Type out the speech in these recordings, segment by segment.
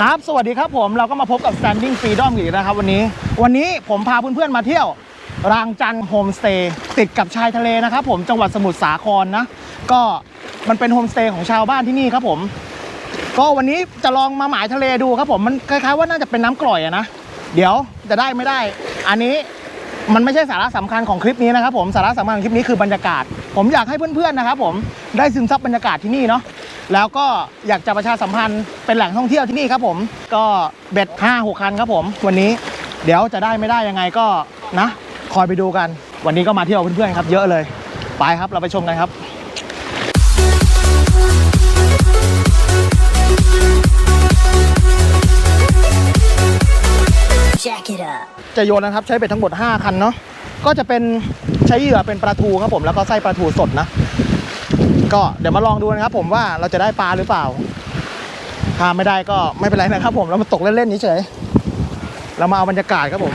ครับ สวัสดีครับผมเราก็มาพบกับ Standing Freedom อีกนะครับวันนี้ วันนี้ผมพาเพื่อนๆมาเที่ยว รางจันโฮมสเตย์ติดกับชายทะเลนะครับผมจังหวัดสมุทรสาครนะ ก็มันเป็นโฮมสเตย์ของชาวบ้านที่นี่ครับผม ก็วันนี้จะลองมาหมายทะเลดูครับผมมันคล้ายๆว่าน่าจะเป็นน้ำกร่อยอะนะ เดี๋ยวจะได้ไม่ได้ อันนี้ มันไม่ใช่สาระสำคัญของคลิปนี้นะครับผมสาระสำคัญของคลิปนี้คือบรรยากาศ ผมอยากให้เพื่อนๆนะครับ ผมได้ซึมซับบรรยากาศที่นี่เนาะแล้วก็อยากจะประชาสัมพันธ์เป็นแหล่งท่องเที่ยวที่นี่ครับผมก็เบ็ด5 6คันครับผมวันนี้เดี๋ยวจะได้ไม่ได้ยังไงก็นะ คอยไปดูกัน วันนี้ก็มาเที่ยวเพื่อนๆครับ เยอะเลย ไปครับเราไปชมกันครับ จะโยนนะครับ ใช้เบ็ดทั้งหมด 5 คันเนาะก็จะเป็นใช้เหยื่อเป็นปลาทูครับผมแล้วก็ไส้ปลาทูสดนะ ก็เดี๋ยวมาลองดูนะครับผมว่าเราจะได้ปลาหรือเปล่าถ้าไม่ได้ก็ไม่เป็นไรนะครับผมเรามาตกเล่นๆเฉยเรามาเอาบรรยากาศครับผม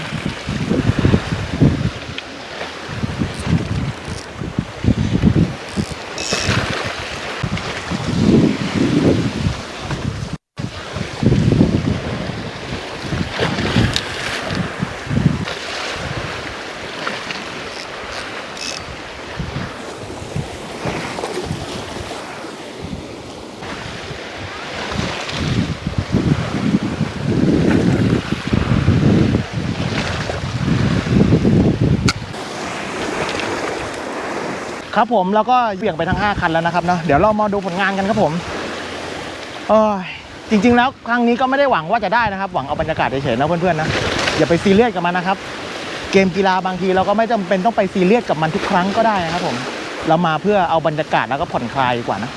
ครับผมแล้วก็เบี่ยงไปทั้ง 5 คันแล้วนะครับเนาะเดี๋ยวเรามาดูผลงานกันครับผมเอยจริง ๆ แล้วครั้งนี้ก็ไม่ได้หวังว่าจะได้นะครับ หวังเอาบรรยากาศเฉยๆนะเพื่อนๆนะอย่าไปซีเรียสกับมันนะครับ เกมกีฬาบางทีเราก็ไม่จำเป็นต้องไปซีเรียสกับมันทุกครั้งก็ได้นะครับผม เรามาเพื่อเอาบรรยากาศแล้วก็ผ่อนคลายดีกว่านะ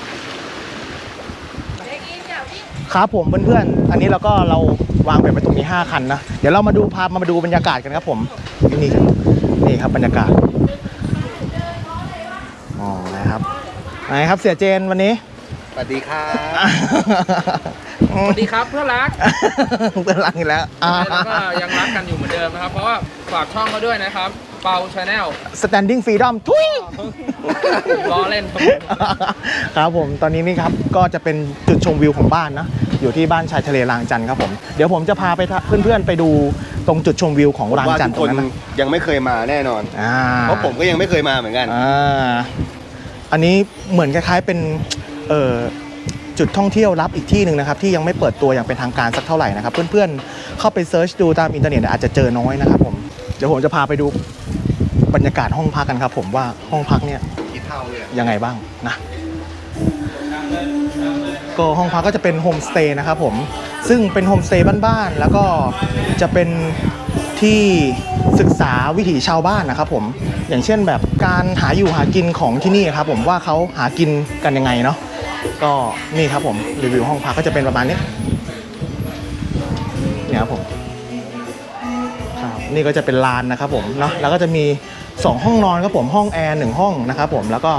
ครับผมเพื่อนๆอันนี้เราก็เราวางแผนไปตรงนี้ 5 คันนะ เดี๋ยวเรามาดูพามาดูบรรยากาศกันครับผมนี่นี่ครับบรรยากาศ อ๋อนะครับ ไหนครับเสียเจนวันนี้ สวัสดีครับ สวัสดีครับเพื่อนรักเป็นหลังอีกแล้วอ่าแล้วก็ยังรักกันอยู่เหมือนเดิมนะครับ เพราะว่าฝากช่องเขาด้วยนะครับ เปาชาแนล standing freedom ทุยล้อเล่นครับครับผมตอนนี้นี่ครับก็จะเป็นจุดชมวิวของบ้านนะอยู่ที่บ้านชายทะเลรางจันทร์ครับผมเดี๋ยวผมจะพาไปทะเพื่อนๆไปดูตรงจุดชมวิวของรางว่าจันทุทกร์ตรคงนนั้นนะยังไม่เคยมาแน่นอนอ่าเพราะผมก็ยังไม่เคยมาเหมือนกัน อันนี้เหมือนคล้ายๆเป็นจุดท่องเที่ยวลับอีกที่หนึ่งนะครับ ที่ยังไม่เปิดตัวอย่างเป็นทางการสักเท่าไหร่นะครับ เพื่อนๆเข้าไปเซิร์ชดูตามอินเทอร์เน็ตอาจจะเจอน้อยนะครับผมเดี๋ยวผมจะพาไปดูบรรยากาศห้องพักกันครับ ผมว่าห้องพักเนี่ยยังไงบ้างนะก็ห้องพักก็จะเป็นโฮมสเตย์นะครับผมซึ่งเป็นโฮมสเตย์บ้านๆแล้วก็จะเป็น ที่ศึกษาวิถีชาวบ้านนะครับผมอย่างเช่นแบบการหาอยู่หากินของที่นี่ครับผมว่าเขาหากินกันยังไงเนาะก็นี่ครับผมรีวิวห้องพักก็จะเป็นประมาณนี้เนี่ยครับผมครับนี่ก็จะเป็นลานนะครับผมเนาะแล้วก็จะมี 2 ห้องนอนครับผมห้องแอร์หนึ่งห้องนะครับผมแล้วก็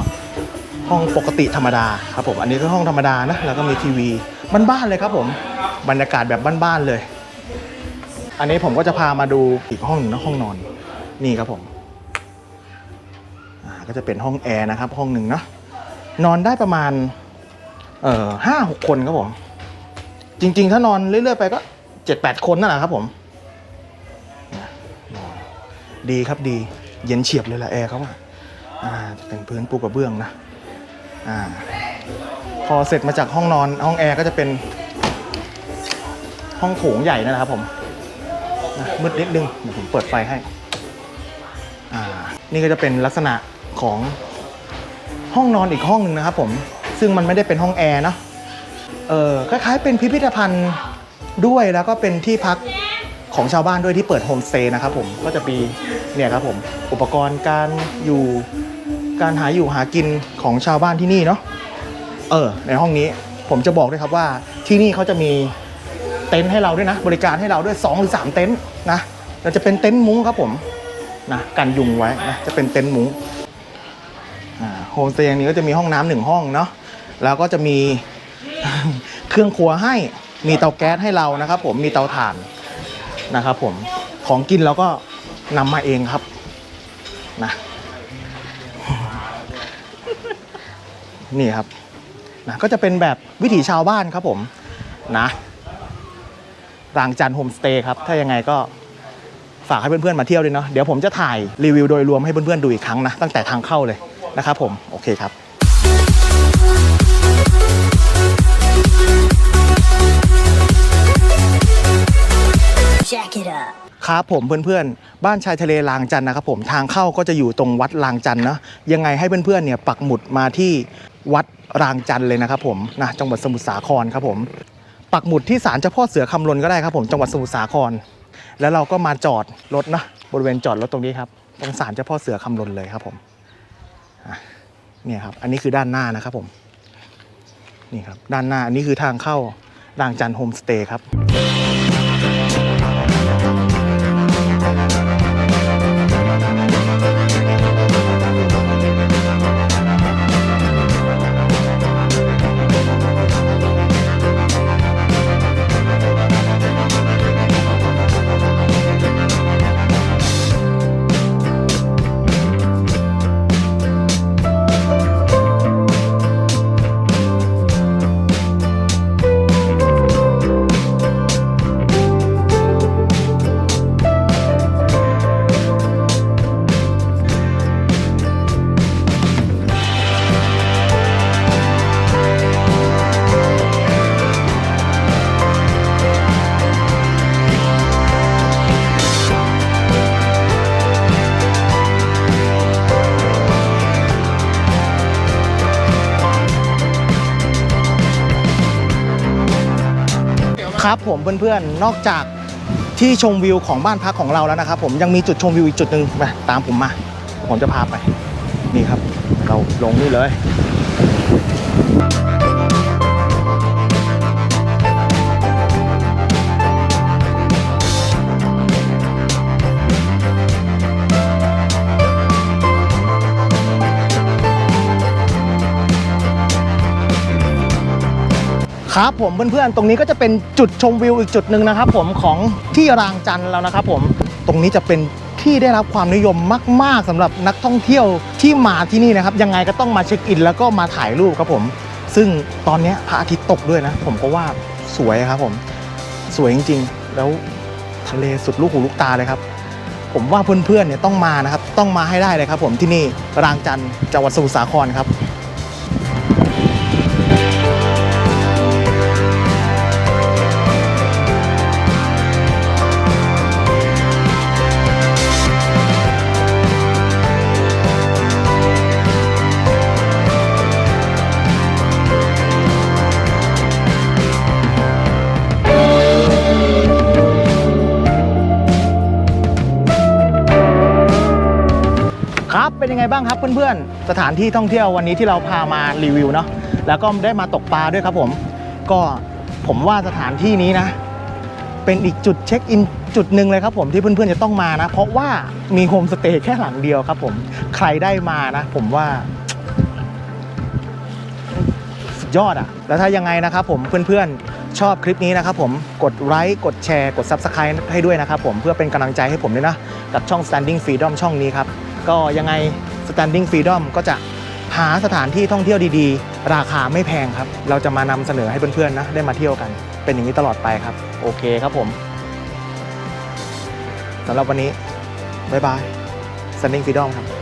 ห้องปกติธรรมดาครับผมอันนี้ก็ห้องธรรมดานะแล้วก็มีทีวีบ้านๆเลยครับผมบรรยากาศแบบบ้านๆเลย อันนี้ผมก็จะพามาดูอีกห้องหนึ่งนะห้องนอน นี่ครับผมอ่าก็จะเป็นห้องแอร์นะครับ ห้องหนึ่งเนาะนอนได้ประมาณ เอ่อห้าหกคนครับผม จริง ๆ ถ้านอนเรื่อย ๆ ไปก็เจ็ดแปดคนนั่นแหละครับผมนะนอนดีครับดี เย็นเฉียบเลยละแอร์เขาอะอ่าจะเป็นพื้นปูกระเบื้องนะอ่าพอเสร็จมาจากห้องนอนห้องแอร์ก็จะเป็นห้องโถงใหญ่นั่นแหละครับผม นะมืดนิดนึงเดี๋ยวผมเปิดไฟให้ อ่า นี่ก็จะเป็นลักษณะของห้องนอนอีกห้องหนึ่งนะครับผม ซึ่งมันไม่ได้เป็นห้องแอร์เนะเออคล้ายๆเป็นพิพิธภัณฑ์ด้วยแล้วก็เป็นที่พักของชาวบ้านด้วยที่เปิดโฮมสเตย์นะครับผมก็จะมีเนี่ยครับผมอุปกรณ์การอยู่การหาอยู่หากินของชาวบ้านที่นี่เนาะเออในห้องนี้ผมจะบอกด้วยครับว่าที่นี่เขาจะมี เต็นท์ให้เราด้วยนะ บริการให้เราด้วย2หรือ3เต็นท์นะเราจะเป็นเต็นท์มุ้งครับผมนะกันยุงไว้นะจะเป็นเต็นท์มุ้งอ่าโฮมสเตย์นี้ก็จะมีห้องน้ำหนึ่งห้องเนาะแล้วก็จะมีเครื่องครัวให้มีเตาแก๊สให้เรานะครับ ผมมีเตาถ่านนะครับ ผมของกินเราก็นำมาเองครับนะนี่ครับนะก็จะเป็นแบบวิถีชาวบ้านครับผมนะ รางจันทร์โฮมสเตย์ครับ ถ้ายังไงก็ฝากให้เพื่อนๆมาเที่ยวด้วยเนาะเดี๋ยวผมจะถ่ายรีวิวโดยรวมให้เพื่อนๆดูอีกครั้งนะตั้งแต่ทางเข้าเลยนะครับผมโอเคครับ Jack it up. ครับผมเพื่อนๆ บ้านชายทะเลลางจันทร์นะครับผมทางเข้าก็จะอยู่ตรงวัดลางจันทร์นะยังไงให้เพื่อนๆเนี่ยปักหมุดมาที่วัดรางจันทร์เลยนะครับผมนะจังหวัดสมุทรสาครครับผม ปักหมุดที่ศาลเจ้าพ่อเสือคำลนก็ได้ครับผมจังหวัดสมุทรสาคร แล้วเราก็มาจอดรถนะบริเวณจอดรถตรงนี้ครับตรงศาลเจ้าพ่อเสือคำลนเลยครับผมเนี่ยครับอันนี้คือด้านหน้านะครับผมนี่ครับด้านหน้าอันนี้คือทางเข้ารางจันโฮมสเตย์ครับ ครับผมเพื่อนๆนอกจากที่ชมวิวของบ้านพักของเราแล้วนะครับ ผมยังมีจุดชมวิวอีกจุดหนึ่งมาตามผมมา ผมจะพาไป นี่ครับ เราลงนี่เลย ครับผมเพื่อนๆ ตรงนี้ก็จะเป็นจุดชมวิวอีกจุดหนึ่งนะครับผมของที่รางจันแล้วนะครับผม ตรงนี้จะเป็นที่ได้รับความนิยมมาก ๆสำหรับนักท่องเที่ยวที่มาที่นี่นะครับ ยังไงก็ต้องมาเช็คอิน แล้วก็มาถ่ายรูปครับผม ซึ่งตอนนี้พระอาทิตย์ตกด้วยนะ ผมก็ว่าสวยครับผม สวยจริงๆ แล้วทะเลสุดลูกหูลูกตาเลยครับ ผมว่าเพื่อนๆเนี่ยต้องมานะครับ ต้องมาให้ได้เลยครับ ผมที่นี่รางจันจังหวัดสมุทรสาครครับ ยังไงบ้างครับเพื่อนๆ สถานที่ท่องเที่ยววันนี้ที่เราพามารีวิวเนาะแล้วก็ได้มาตกปลาด้วยครับผม ก็ผมว่าสถานที่นี้นะ เป็นอีกจุดเช็คอินจุดหนึ่งเลยครับผมที่เพื่อนๆจะต้องมานะ เพราะว่ามีโฮมสเตย์แค่หลังเดียวครับผมใครได้มานะ ผมว่าสุดยอดอะแล้วถ้ายังไงนะครับผมเพื่อนๆ ชอบคลิปนี้นะครับผมกดไลค์กดแชร์ กด Subscribe ให้ด้วยนะครับผมเพื่อเป็นกำลังใจให้ผมด้วยนะ กับช่อง Standing Freedom ช่องนี้ครับ ก็ยังไง Standing Freedom ก็จะหาสถานที่ท่องเที่ยวดีๆ ราคาไม่แพงครับ เราจะมานำเสนอให้เพื่อนๆนะได้มาเที่ยวกัน เป็นอย่างนี้ตลอดไปครับ โอเคครับผมสำหรับวันนี้ บ๊ายบาย Standing Freedom ครับ